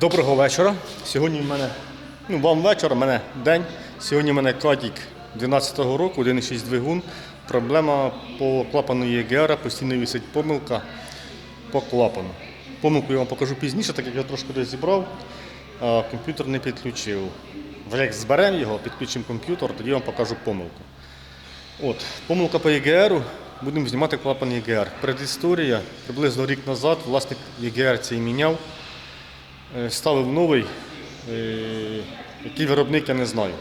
Доброго вечора. Сьогодні в мене, ну вам вечір, в мене день. Сьогодні в мене кадік 12-го року, 1,6 двигун. Проблема по клапану ЄГР, постійно висить помилка по клапану. Помилку я вам покажу пізніше, так як я трошки десь зібрав, а комп'ютер не підключив. Як зберемо його, підключимо комп'ютер, тоді я вам покажу помилку. От, помилка по ЄГР. Будемо знімати клапан ЄГР. Предісторія. Приблизно рік назад власник ЄГР цей міняв. Е, Ставив новий, е, який виробник я не знаю.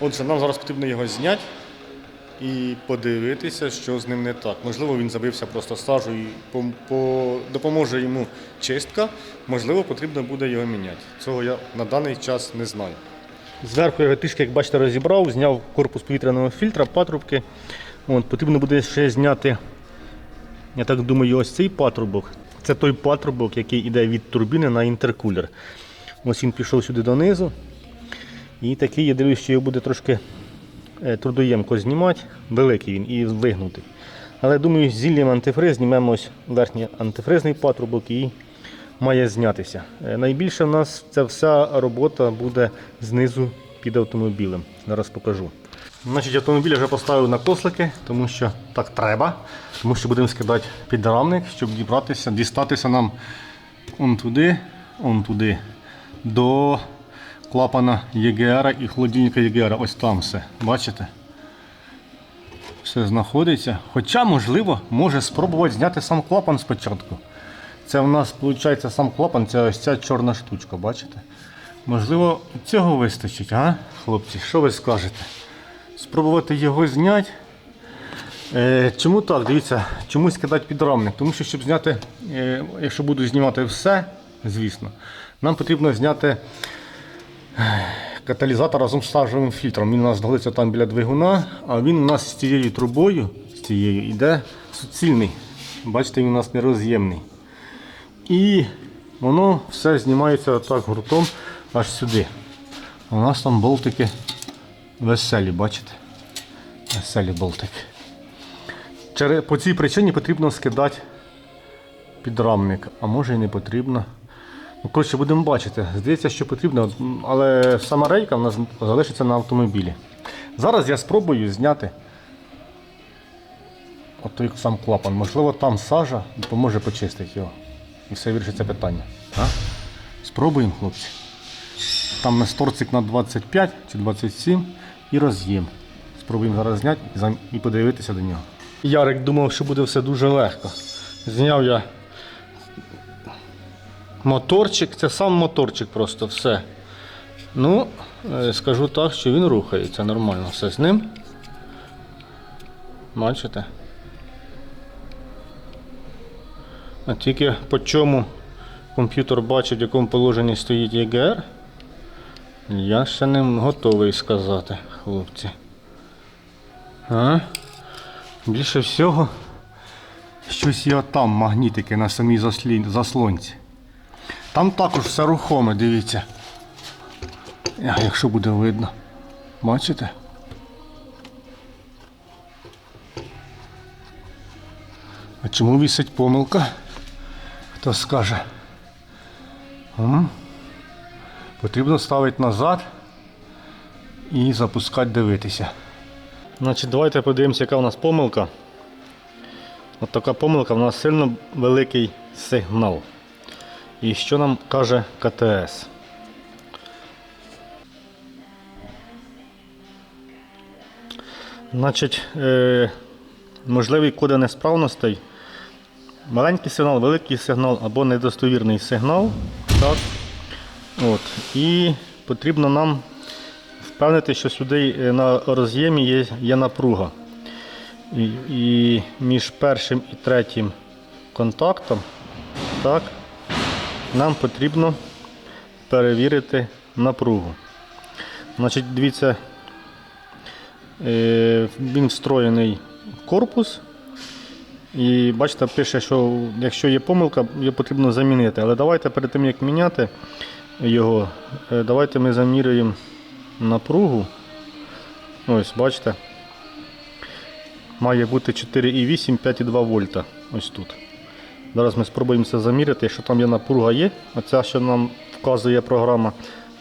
Отже, нам зараз потрібно його зняти і подивитися, що з ним не так. Можливо, він забився просто стажу і по, по, допоможе йому чистка. Можливо, потрібно буде його міняти. Цього я на даний час не знаю. Зверху я трішки, як бачите, розібрав, зняв корпус повітряного фільтра, патрубки. От, потрібно буде ще зняти, я так думаю, ось цей патрубок. Це той патрубок, який йде від турбіни на інтеркулер. Ось він пішов сюди донизу. І такий, я дивлюсь, що його буде трошки е, трудоємко знімати. Великий він і вигнутий. Але думаю, з зіллям антифриз знімемо ось верхній антифризний патрубок і має знятися. Е, Найбільше в нас ця вся робота буде знизу під автомобілем. Зараз покажу. Значить, автомобіль вже поставив на кослики, тому що так треба. Тому що будемо скидати підрамник, щоб дібратися, дістатися нам он туди, он туди, до клапана ЄГР і холодильника ЄГР. Ось там все. Бачите? Все знаходиться. Хоча, можливо, може спробувати зняти сам клапан спочатку. Це в нас, виходить, сам клапан, це ось ця чорна штучка, бачите? Можливо, цього вистачить, а, хлопці? Що ви скажете? Спробувати його зняти. Е, чому так? Дивіться, чомусь кидати підрамник. Тому що, щоб зняти, е, якщо буду знімати все, звісно, нам потрібно зняти е, каталізатор разом з сажевим фільтром. Він у нас знаходиться там біля двигуна, а він у нас з цією трубою з цією йде суцільний. Бачите, він у нас нероз'ємний. І воно все знімається отак гуртом аж сюди. У нас там болтики веселі, бачите? Веселі болтики. Через- По цій причині потрібно скидати підрамник, а може і не потрібно. Ну, коротше, будемо бачити. Здається, що потрібно, але сама рейка в нас залишиться на автомобілі. Зараз я спробую зняти от сам клапан. Можливо, там сажа допоможе почистити його. І все вирішиться питання. А? Спробуємо, хлопці. Там на торцик на 25 чи 27 і роз'єм. Спробуємо зараз зняти і подивитися до нього. Ярик думав, що буде все дуже легко. Зняв я моторчик, це сам моторчик просто все. Ну, е, скажу так, що він рухається нормально все з ним. Бачите? А тільки по чому комп'ютер бачить, в якому положенні стоїть ЄГР, я ще не готовий сказати, хлопці. А? Більше всього, щось є там магнітики на самій заслі- заслонці. Там також все рухоме, дивіться. Якщо буде видно. Бачите? А чому вісить помилка? Хто скаже? М? Потрібно ставити назад і запускати дивитися. Значить, давайте подивимося, яка у нас помилка. От така помилка, у нас сильно великий сигнал. І що нам каже КТС? Значить, е, можливі коди несправностей. Маленький сигнал, великий сигнал або недостовірний сигнал. Так. От. І потрібно нам впевнити, що сюди е, на роз'ємі є, є напруга. І, і між першим і третім контактом так, нам потрібно перевірити напругу. Значить, дивіться, е, він встроєний корпус. І бачите, пише, що якщо є помилка, її потрібно замінити. Але давайте перед тим як міняти його, е, давайте ми замірюємо напругу. Ось, бачите. Має бути 4,8, 5,2 вольта. Ось тут. Зараз ми спробуємо це заміряти, що там є напруга є. Оця, що нам вказує програма,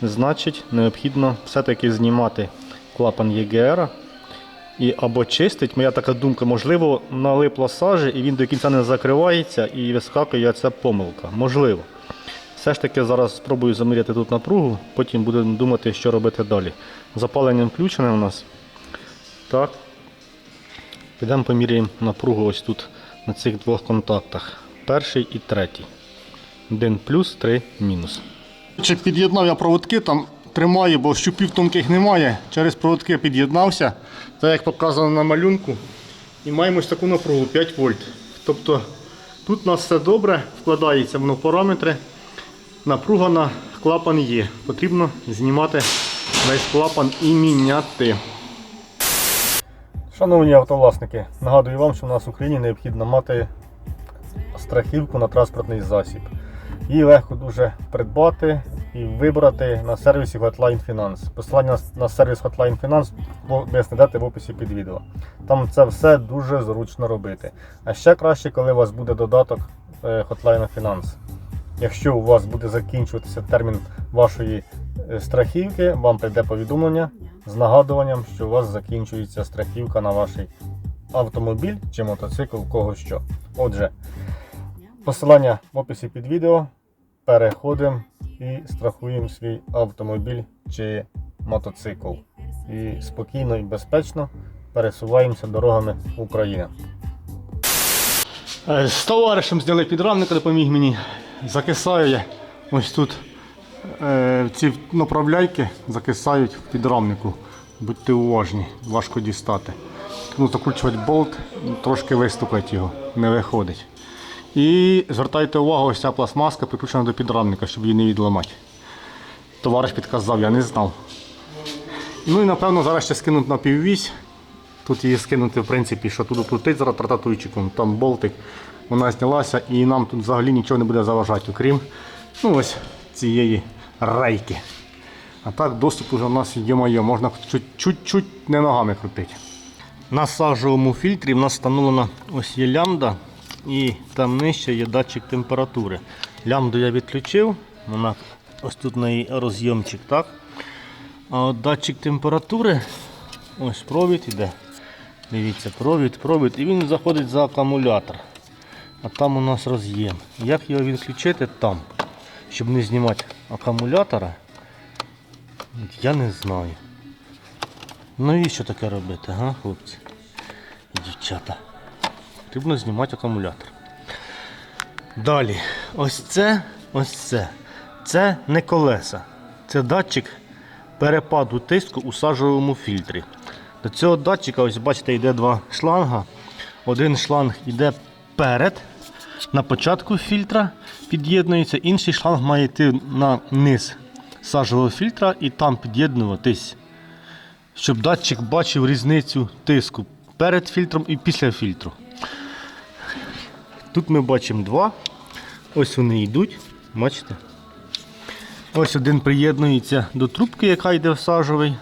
значить необхідно все-таки знімати клапан ЄГР. І або чистить, моя така думка, можливо, налипла сажі і він до кінця не закривається і вискакує ця помилка. Можливо. Все ж таки зараз спробую заміряти тут напругу, потім будемо думати, що робити далі. Запалення включене у нас. Так. Підемо поміряємо напругу ось тут на цих двох контактах. Перший і третій. Один плюс, три мінус. Чи під'єднав я проводки, там тримаю, бо щупів тонких немає. Через проводки під'єднався, так як показано на малюнку. І маємо ось таку напругу 5 вольт. Тобто тут у нас все добре, вкладається воно параметри. Напруга на клапан є. Потрібно знімати весь клапан і міняти. Шановні автовласники, нагадую вам, що в нас в Україні необхідно мати страхівку на транспортний засіб. Її легко дуже придбати і вибрати на сервісі Hotline Finance. Посилання на- сервіс Hotline Finance ви знайдете в описі під відео. Там це все дуже зручно робити. А ще краще, коли у вас буде додаток е, Hotline Finance. Якщо у вас буде закінчуватися термін вашої е, страхівки, вам прийде повідомлення з нагадуванням, що у вас закінчується страхівка на ваш автомобіль чи мотоцикл, кого що. Отже, посилання в описі під відео. Переходимо і страхуємо свій автомобіль чи мотоцикл. І спокійно і безпечно пересуваємося дорогами України. Е, З товаришем зняли підрамник, допоміг мені. Закисаю я ось тут е, ці направляйки закисають в підрамнику. Будьте уважні, важко дістати. Тому закручувати болт, трошки виступить його, не виходить. І звертайте увагу, ось ця пластмаска прикручена до підрамника, щоб її не відламати. Товариш підказав, я не знав. Ну і напевно зараз ще скинуть на піввісь. Тут її скинути, в принципі, що туди крутить зараз трататуйчиком, там болтик, вона знялася і нам тут взагалі нічого не буде заважати, окрім ну, ось цієї рейки. А так доступ уже в нас є моє, можна чуть-чуть не ногами крутити. На сажовому фільтрі в нас встановлена ось є лямбда і там нижче є датчик температури. Лямбду я відключив, вона ось тут в неї розйомчик, так? А от датчик температури, ось провід іде. Дивіться, провід, провід, і він заходить за акумулятор. А там у нас роз'єм. Як його відключити там, щоб не знімати акумулятора, я не знаю. Навіщо таке робити, га, хлопці і дівчата? Потрібно знімати акумулятор. Далі, ось це, ось це. Це не колеса. Це датчик перепаду тиску у сажовому фільтрі. До цього датчика, ось бачите, йде два шланга. Один шланг йде перед, на початку фільтра під'єднується, інший шланг має йти на низ сажового фільтра і там під'єднуватись, щоб датчик бачив різницю тиску перед фільтром і після фільтру. Тут ми бачимо два. Ось вони йдуть. Бачите? Ось один приєднується до трубки, яка йде в сажовий,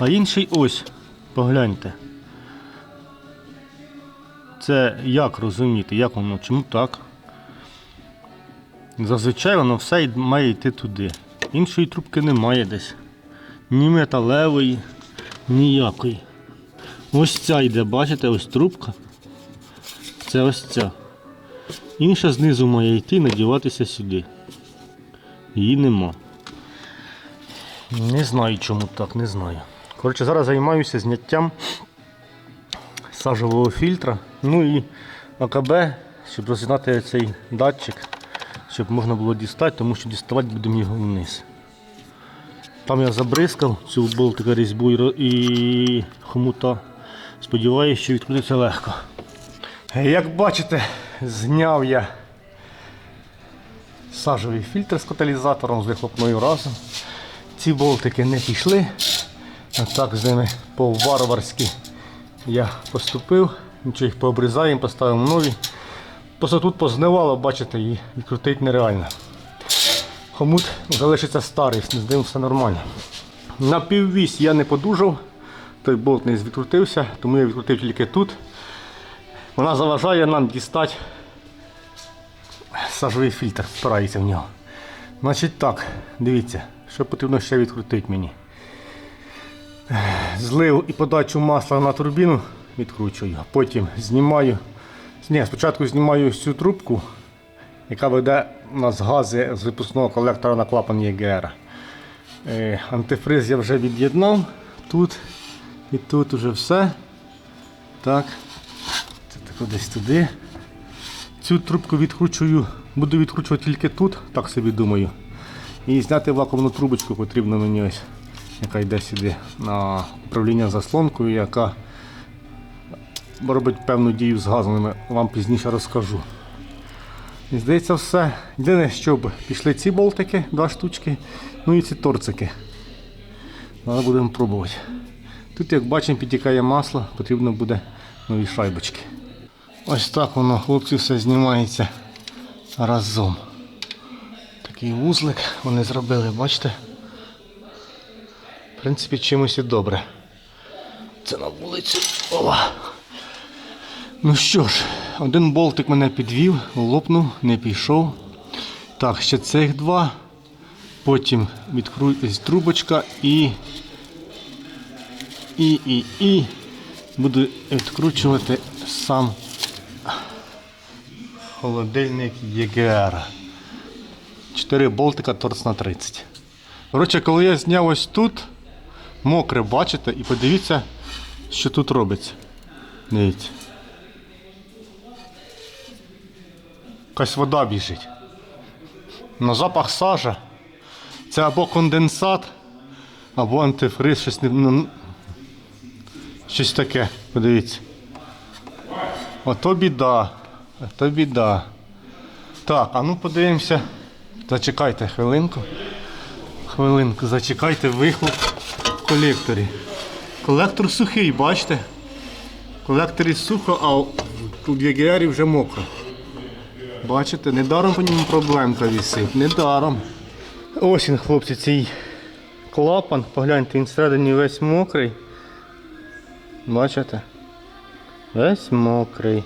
а інший ось. Погляньте. Це як розуміти, як воно, чому так? Зазвичай воно все має йти туди. Іншої трубки немає десь. Ні металевої, ніякої. Ось ця йде, бачите, ось трубка. Це ось ця. Інша знизу має йти надіватися сюди. Її нема. Не знаю чому так, не знаю. Коротше, зараз займаюся зняттям сажового фільтра. Ну і АКБ, щоб розігнати цей датчик, щоб можна було дістати, тому що діставати будемо його вниз. Там я забризкав цю болтика різьбу і хомута. Сподіваюся, що відкрутиться легко. Як бачите, зняв я сажовий фільтр з каталізатором, з вихлопною разом. Ці болтики не пішли. А так з ними по-варварськи я поступив. Нічого їх пообрізаємо, поставимо нові. Просто тут познивало, бачите, і відкрутити нереально. Хомут залишиться старий, з ним все нормально. На піввісь я не подужав, той болт не відкрутився, тому я відкрутив тільки тут. Вона заважає нам дістати сажовий фільтр впирається в нього. Значить так, дивіться, що потрібно ще відкрутити мені. Злив і подачу масла на турбіну відкручую, потім знімаю. Ні, спочатку знімаю цю трубку, яка веде у нас гази з випускного колектора на клапан ЄГР. Е, антифриз я вже від'єднав тут і тут уже все. Так. Це так десь туди. Цю трубку відкручую, буду відкручувати тільки тут, так собі думаю. І зняти вакуумну трубочку потрібно мені ось, яка йде сюди на управління заслонкою, яка робить певну дію з газом, вам пізніше розкажу. І здається, все. Єдине, щоб пішли ці болтики, два штучки, ну і ці торцики. Але будемо пробувати. Тут, як бачимо, підтікає масло, потрібно буде нові шайбочки. Ось так воно, хлопці, все знімається разом. Такий вузлик вони зробили, бачите? В принципі, чимось і добре. Це на вулиці. Ова. Ну що ж, один болтик мене підвів, лопнув, не пішов. Так, ще цих два. Потім відкрутись трубочка і. І, і, і. Буду відкручувати сам холодильник ЄГР. 4 болтика торц на 30. Коротше, коли я зняв ось тут, мокре, бачите, і подивіться, що тут робиться. Дивіться. Якась вода біжить. На запах сажа. Це або конденсат, або антифриз, щось. Ну, щось таке, подивіться. Ото біда. Ото біда. Так, а ну подивимося. Зачекайте хвилинку. Хвилинку, зачекайте вихлоп колекторі. Колектор сухий, бачите? В колекторі сухо, а в ЄГРі вже мокро. Бачите, недаром по ньому проблемка висить, недаром. Ось він, хлопці, цей клапан. Погляньте, він всередині весь мокрий. Бачите? Весь мокрий.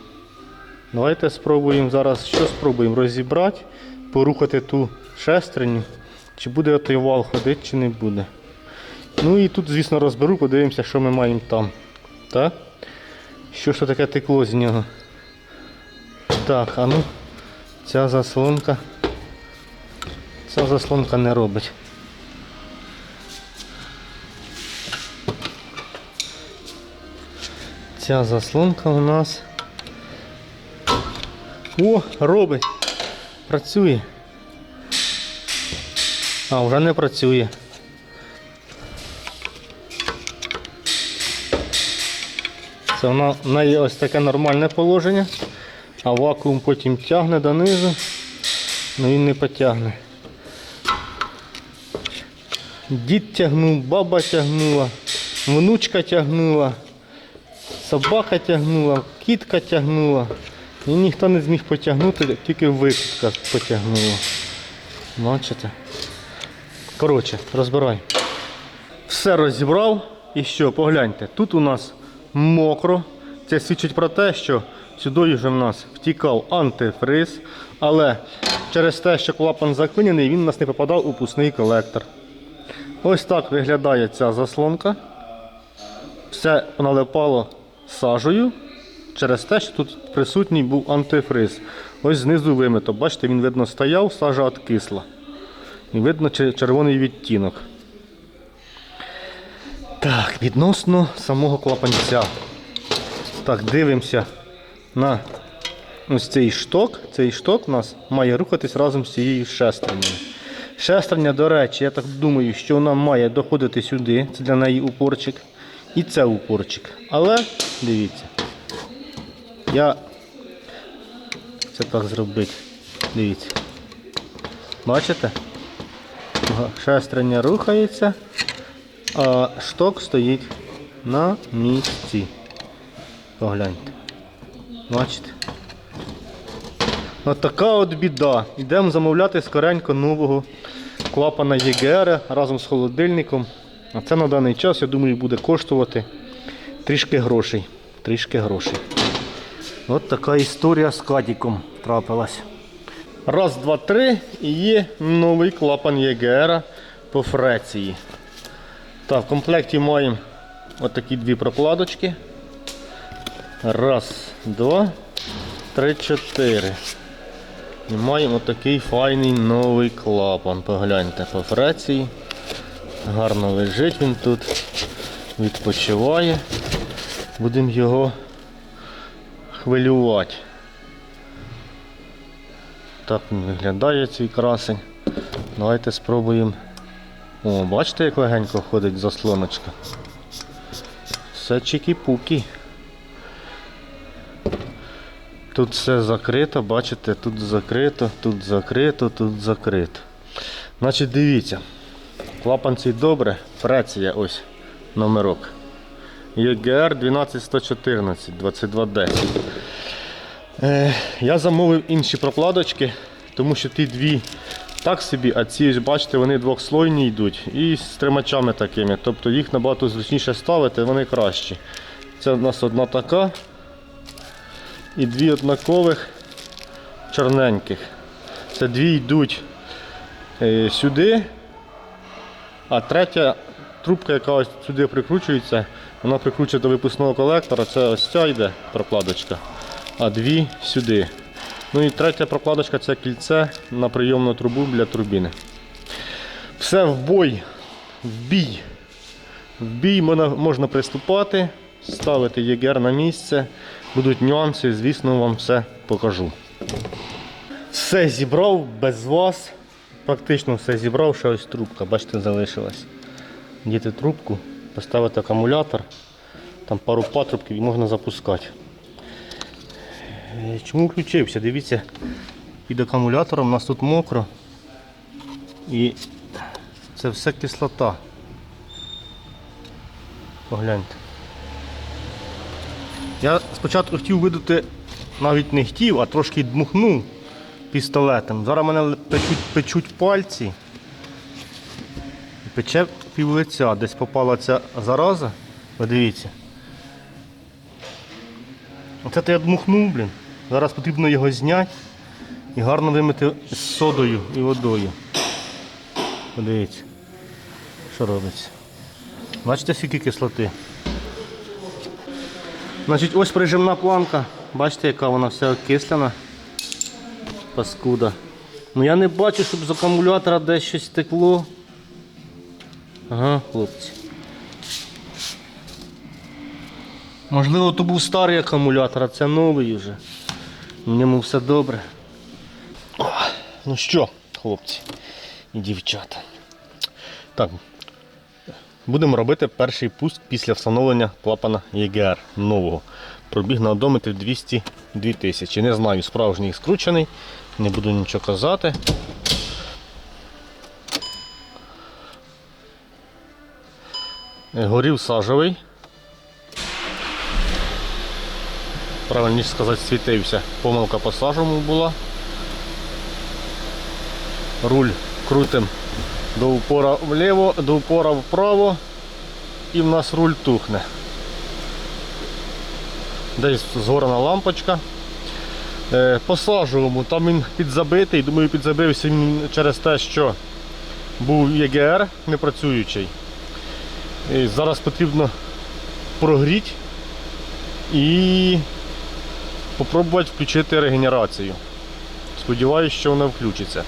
Давайте спробуємо зараз, що спробуємо розібрати, порухати ту шестерню, чи буде той вал ходити, чи не буде. Ну і тут, звісно, розберу, подивимося, що ми маємо там. Так? Що ж таке текло з нього? Так, а ну, ця заслонка. Ця заслонка не робить. Ця заслонка у нас. О, робить. Працює. А, вже не працює. Це вона в ось таке нормальне положення, а вакуум потім тягне донизу, але він не потягне. Дід тягнув, баба тягнула, внучка тягнула, собака тягнула, кітка тягнула. І ніхто не зміг потягнути, тільки викрутка потягнула. Бачите? Коротше, розбирай. Все розібрав. І що, погляньте, тут у нас мокро. Це свідчить про те, що сюди вже в нас втікав антифриз, але через те, що клапан заклинений, він у нас не попадав у пусний колектор. Ось так виглядає ця заслонка. Все налипало сажею через те, що тут присутній був антифриз. Ось знизу вимито. Бачите, він видно стояв, сажа откисла. І видно червоний відтінок. Так, відносно самого клапанця. Так, дивимося на ось цей шток. Цей шток у нас має рухатись разом з цією шестернею. Шестерня, до речі, я так думаю, що вона має доходити сюди. Це для неї упорчик. І це упорчик. Але дивіться. Я це так зробити. Дивіться. Бачите? Шестерня рухається, а шток стоїть на місці. Погляньте. Бачите? От от біда. Йдемо замовляти скоренько нового клапана ЄГР разом з холодильником. А це на даний час, я думаю, буде коштувати трішки грошей. Трішки грошей. От така історія з кадіком трапилась. Раз, два, три і є новий клапан ЄГР по фреції. Так, в комплекті маємо отакі дві прокладочки. Раз, два, три, чотири. І маємо такий файний новий клапан. Погляньте по фреції. Гарно лежить він тут, відпочиває. Будемо його хвилювати. Так він виглядає цей красень. Давайте спробуємо. О, бачите, як легенько ходить заслоночка. Все чікі-пукі. Тут все закрито, бачите, тут закрито, тут закрито, тут закрито. Значить, дивіться. Клапан цей добре, фреція ось номерок. ЄГР 12114 2210. Е, я замовив інші прокладочки, тому що ті дві так собі, а ці бачите, вони двохслойні йдуть і з тримачами такими. Тобто їх набагато зручніше ставити, вони кращі. Це в нас одна така і дві однакових чорненьких. Це дві йдуть е, сюди, а третя трубка, яка ось сюди прикручується, вона прикручується до випускного колектора. Це ось ця йде прокладочка, а дві сюди. Ну і третя прокладочка це кільце на прийомну трубу для турбіни. Все в бой, в бій. В бій можна, приступати, ставити ЄГР на місце. Будуть нюанси, звісно, вам все покажу. Все зібрав без вас. Практично все зібрав, ще ось трубка, бачите, залишилась. Діти трубку, поставити акумулятор, там пару патрубків і можна запускати. Е, Чому включився? Дивіться, під акумулятором у нас тут мокро. І це все кислота. Погляньте. Я спочатку хотів видати, навіть не хотів, а трошки дмухнув пістолетом. Зараз мене печуть, печуть пальці. Пече пів лиця. Десь попала ця зараза. Подивіться. Оце то я дмухнув, блін. Зараз потрібно його зняти і гарно вимити з содою і водою. Подивіться, що робиться. Бачите, скільки кислоти. Значить, ось прижимна планка. Бачите, яка вона вся окислена. Паскуда. Ну я не бачу, щоб з акумулятора десь щось текло. Ага, хлопці. Можливо, то був старий акумулятор, а це новий вже. В ньому все добре. О, ну що, хлопці і дівчата. Так, будемо робити перший пуск після встановлення клапана EGR нового. Пробіг на одометрі 202 тисячі. Не знаю, справжній скручений, не буду нічого казати. Горів сажовий. Правильніше сказати, світився. Помилка по сажовому була. Руль крутим до упора вліво, до упора вправо і в нас руль тухне. Десь згорена лампочка. Е, По сажовому, там він підзабитий, думаю, підзабився він через те, що був ЄГР непрацюючий. І зараз потрібно прогріти і спробувати включити регенерацію. Сподіваюсь, що вона включиться.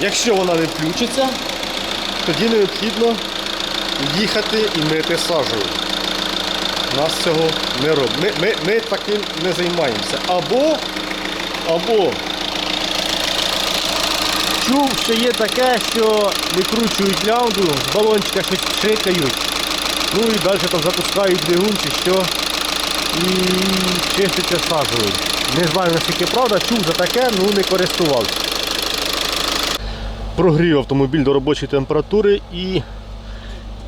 Якщо вона не включиться, тоді необхідно їхати і мити сажею. Нас цього не робить. Ми, ми, ми таким не займаємося. Або, або чув, що є таке, що викручують лямбду, з балончика щось шикають. Ну і далі там запускають двигун чи що. І чиститься сажею. Не знаю наскільки правда, чув за таке, ну не користувався. Прогрів автомобіль до робочої температури і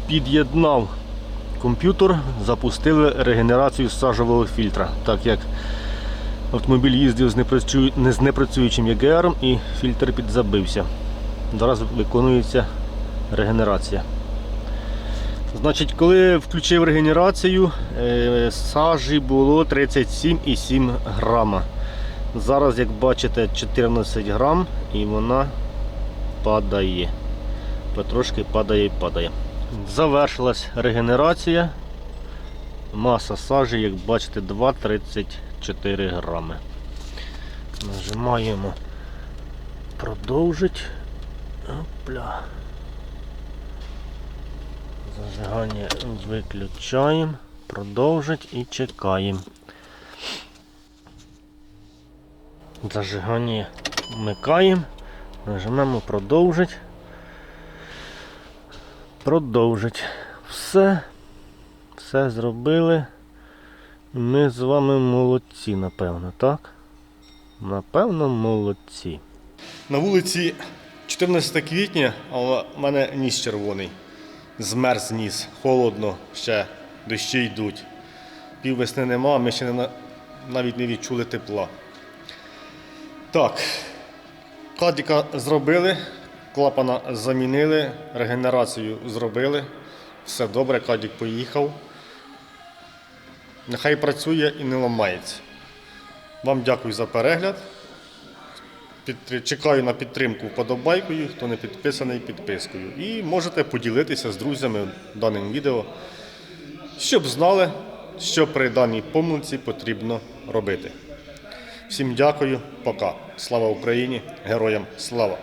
під'єднав комп'ютер, запустили регенерацію сажового фільтра, так як автомобіль їздив з, непрацю... не з непрацюючим ЄГР і фільтр підзабився. Зараз виконується регенерація. Значить, коли включив регенерацію, е, сажі було 37,7 грама. Зараз, як бачите, 14 грам і вона падає. Потрошки падає і падає. Завершилась регенерація. Маса сажі, як бачите, 2,34 грами. Нажимаємо продовжить. Опля. Зажигання виключаємо, продовжить і чекаємо. Зажигання вмикаємо, нажимаємо продовжить. Продовжить. Все. Все зробили. Ми з вами молодці, напевно, так? Напевно, молодці. На вулиці 14 квітня, а в мене ніс червоний. Змерз ніс, холодно ще, дощі йдуть. Пів весни нема, ми ще не, навіть не відчули тепла. Так, кадіка зробили, клапана замінили, регенерацію зробили. Все добре, кадік поїхав. Нехай працює і не ламається. Вам дякую за перегляд. Підтри- Чекаю на підтримку вподобайкою, хто не підписаний підпискою. І можете поділитися з друзями даним відео, щоб знали, що при даній помилці потрібно робити. Всім дякую, пока. Слава Україні! Героям слава!